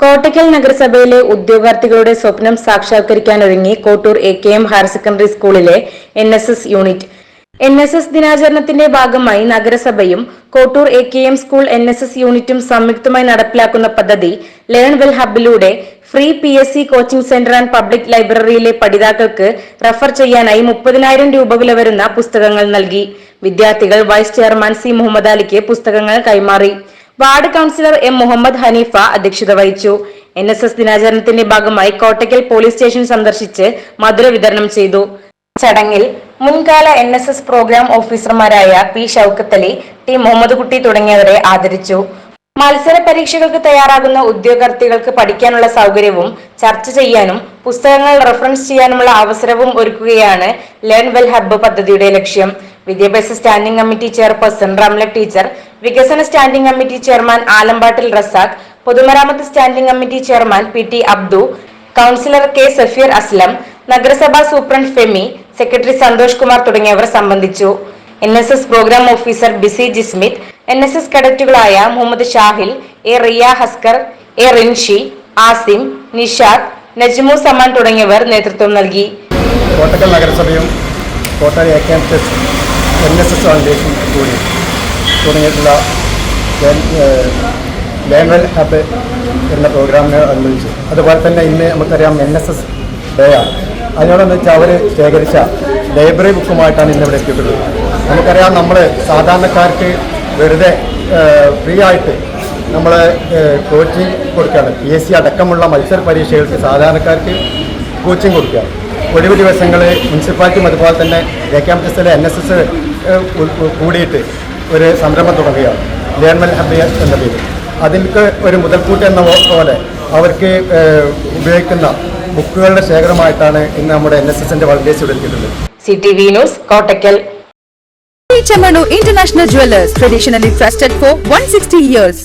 കോട്ടയ്ക്കൽ നഗരസഭയിലെ ഉദ്യോഗാർത്ഥികളുടെ സ്വപ്നം സാക്ഷാത്കരിക്കാനൊരുങ്ങി Kottur A K M higher secondary സ്കൂളിലെ N S S unit. N S S ദിനാചരണത്തിന്റെ ഭാഗമായി നഗരസഭയും Kottur A K M school N S S യൂണിറ്റും സംയുക്തമായി നടപ്പിലാക്കുന്ന പദ്ധതി learn well ഹബിലൂടെ free P S C coaching centre and public ലൈബ്രറിയിലെ പഠിതാക്കൾക്ക് refer ചെയ്യാനായി മുപ്പതിനായിരം രൂപ വില വരുന്ന പുസ്തകങ്ങൾ നൽകി. വിദ്യാർത്ഥികൾ വൈസ് ചെയർമാൻ സി മുഹമ്മദ് അലിക്ക് പുസ്തകങ്ങൾ കൈമാറി. Ward councillor M Muhammad Haneefa അധ്യക്ഷത വഹിച്ചു. എൻ എസ് എസ് ദിനാചരണത്തിന്റെ ഭാഗമായി കോട്ടയ്ക്കൽ പോലീസ് സ്റ്റേഷൻ സന്ദർശിച്ച് മധുര വിതരണം ചെയ്തു. ചടങ്ങിൽ മുൻകാല എൻ എസ് എസ് പ്രോഗ്രാം ഓഫീസർമാരായ പി ഷൌക്കത്ത് അലി ടി മുഹമ്മദ് കുട്ടി തുടങ്ങിയവരെ ആദരിച്ചു. മത്സര പരീക്ഷകൾക്ക് തയ്യാറാകുന്ന ഉദ്യോഗാർത്ഥികൾക്ക് പഠിക്കാനുള്ള സൗകര്യവും ചർച്ച ചെയ്യാനും പുസ്തകങ്ങൾ റെഫറൻസ് ചെയ്യാനുമുള്ള അവസരവും ഒരുക്കുകയാണ് ലേൺ വെൽ ഹബ്ബ് പദ്ധതിയുടെ ലക്ഷ്യം. വിദ്യാഭ്യാസ standing committee chairperson Ramla teacher വികസന standing committee chairman Alambattil Razak പൊതുമരാമത്ത് standing committee chairman P T Abdu councillor K Safeer Aslam നഗരസഭാ സൂപ്രണ്ട് ഫെമി സെക്രട്ടറി സന്തോഷ് കുമാർ തുടങ്ങിയവർ സംബന്ധിച്ചു. N S S programme officer B C Jismith N S S കഡറ്റുകളായ Muhammad Shahil A Riya Haskar A Rinshi Asim Nishad Najmu Saman തുടങ്ങിയവർ നേതൃത്വം നൽകി. കോട്ടക്കൽ നഗരസഭയും Kottayam N S S foundation കൂടി. തുടങ്ങിയിട്ടുള്ള ലേൺവെൽ ഹബ് എന്ന പ്രോഗ്രാമിനെ അനുബന്ധിച്ച് അതുപോലെ തന്നെ ഇന്ന് നമുക്കറിയാം എൻ എസ് എസ് ഡേ ആണ്. അതിനോടൊന്ന് വെച്ചാൽ അവർ ശേഖരിച്ച ലൈബ്രറി ബുക്കുമായിട്ടാണ് ഇന്ന് ഇവിടെ എത്തിയിട്ടുള്ളത്. നമുക്കറിയാം നമ്മൾ സാധാരണക്കാർക്ക് വെറുതെ ഫ്രീ ആയിട്ട് നമ്മൾ കോച്ചിങ് കൊടുക്കുകയാണ്. പി എസ് സി അടക്കമുള്ള മത്സര പരീക്ഷകൾക്ക് സാധാരണക്കാർക്ക് കോച്ചിങ് കൊടുക്കുക. ഒഴിവ് ദിവസങ്ങൾ മുനിസിപ്പാലിറ്റിയും അതുപോലെ തന്നെ എ ക്യാമ്പസിലെ എൻ എസ് എസ് കൂടിയിട്ട് ഒരു സംരംഭം തുടങ്ങുകയാണ്. ലേൺമെൽ ഹബ് എന്ന പേര് അതിന്റെ ഒരു മുതൽക്കൂട്ട് എന്ന പോലെ അവർക്ക് ഉപയോഗിക്കുന്ന ബുക്കുകളുടെ ശേഖരമായിട്ടാണ് ഇന്ന് നമ്മുടെ എൻ എസ് എസിന്റെ വളണ്ടിയേഴ്സ് ഇവിടെ എത്തിയിട്ടുള്ളത് C T V news Kottakkal Chamanu International Jewelers, traditionally trusted for 160 years.